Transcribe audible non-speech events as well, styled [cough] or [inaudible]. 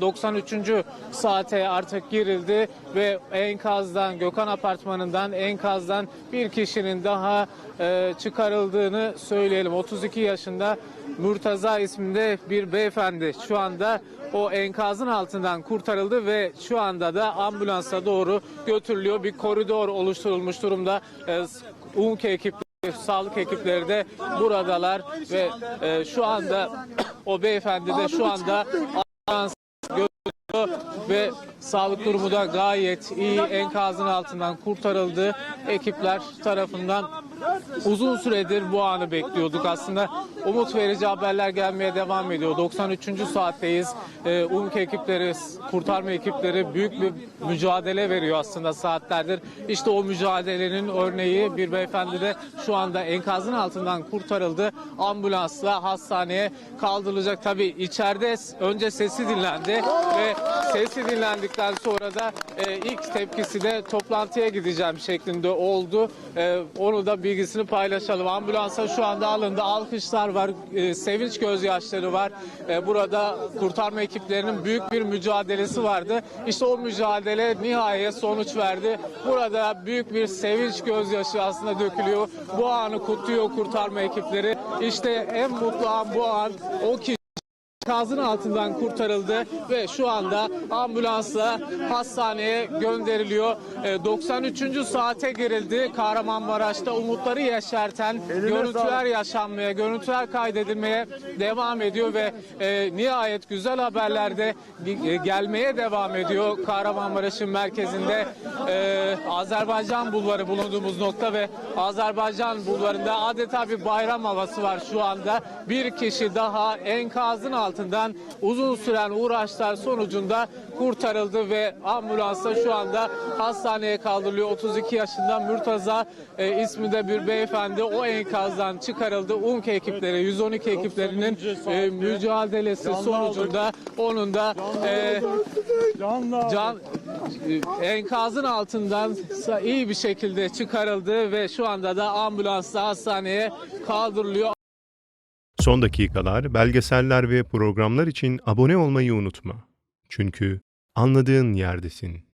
93. saate artık girildi ve enkazdan, Gökhan Apartmanı'ndan enkazdan bir kişinin daha e, çıkarıldığını söyleyelim. 32 yaşında Murtaza isminde bir beyefendi şu anda o enkazın altından kurtarıldı ve şu anda da ambulansa doğru götürülüyor. Bir koridor oluşturulmuş durumda. E, UNKE ekipleri, sağlık ekipleri de buradalar ve e, şu anda [clears throat] o beyefendi de şu anda ambulans ve sağlık durumu da gayet iyi. Enkazın altından kurtarıldı. Ekipler tarafından uzun süredir bu anı bekliyorduk aslında. Umut verici haberler gelmeye devam ediyor. 93. saatteyiz. Ee, UMK ekipleri, kurtarma ekipleri büyük bir mücadele veriyor aslında saatlerdir. İşte o mücadelenin örneği bir beyefendi de şu anda enkazın altından kurtarıldı. Ambulansla hastaneye kaldırılacak. Tabii içeride önce sesi dinlendi ve sesi dinlendikten sonra da e, ilk tepkisi de toplantıya gideceğim şeklinde oldu. E, onu da bilgisini paylaşalım. Ambulansa şu anda alındı. Alkışlar var, e, sevinç gözyaşları var. E, burada kurtarma ekiplerinin büyük bir mücadelesi vardı. İşte o mücadele nihayet sonuç verdi. Burada büyük bir sevinç gözyaşı aslında dökülüyor. Bu anı kutluyor kurtarma ekipleri. İşte en mutlu an bu an o kişi Kazın altından kurtarıldı ve şu anda ambulansla hastaneye gönderiliyor. E, 93. saate girildi. Kahramanmaraş'ta umutları yeşerten görüntüler yaşanmaya, görüntüler kaydedilmeye devam ediyor ve e, nihayet güzel haberler de e, gelmeye devam ediyor. Kahramanmaraş'ın merkezinde e, Azerbaycan bulvarı bulunduğumuz nokta ve Azerbaycan bulvarında adeta bir bayram havası var şu anda. Bir kişi daha enkazın altından uzun süren uğraşlar sonucunda kurtarıldı ve ambulansla şu anda hastaneye kaldırılıyor. 32 yaşında Mürtaza e, isminde bir beyefendi o enkazdan çıkarıldı. UNKE ekipleri, 112 ekiplerinin e, mücadelesi sonucunda onun da e, can e, enkazın altından iyi bir şekilde çıkarıldı ve şu anda da ambulansla hastaneye kaldırılıyor. Son dakikalar, belgeseller ve programlar için abone olmayı unutma. Çünkü anladığın yerdesin.